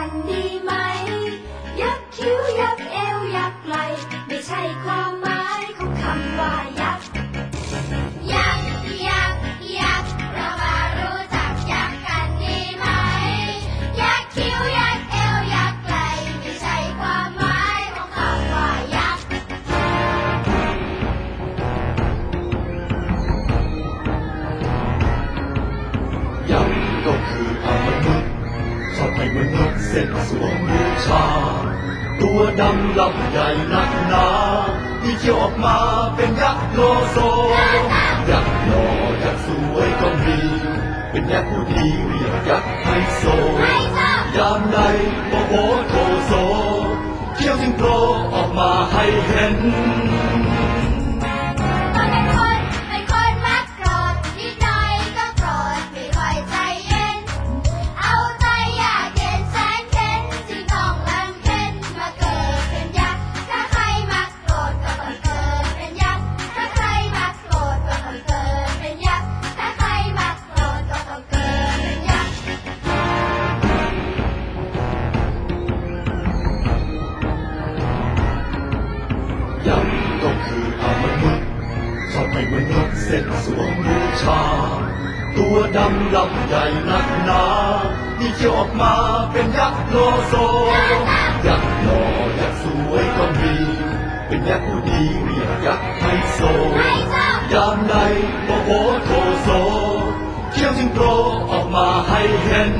ันดีไหม ยักคิ้วยักเอวยักไหลไม่ใช่ความหมายของคำว่ายักยักยักยักเรามารู้จักยักกันดีไหม ยักคิ้วยักเอวยักไหลไม่ใช่ความหมายของคำว่ายักษ์ยักษ์ก็คืออมนุษย์ ให้มือนนกเสร็จสวมบูชา ตัวดำลำใหญ่นักหนาที่เขียวออกมาเป็นยักษ์โลโซ ยักษ์หลอยักษ์สวยก็มี เป็นยักษ์ผู้ดีเรียกยักษ์ไฮโซ ยามใดโมโหโทโซเที่ยวจึงโปรออกมาให้เห็น ชอบให้มนุษย์เส้นสวงบูชา ตัวดำลำใหญ่นักหนาที่เชี่ยวออกมาเป็นยักษ์โลโซ ยักษ์หล่อยักษ์สวยก็มี เป็นยักษ์ผู้ดีเรียกยักษ์ไฮโซ ยามใดโมโหโทโซเที่ยวจึงโผล่ออกมาให้เห็น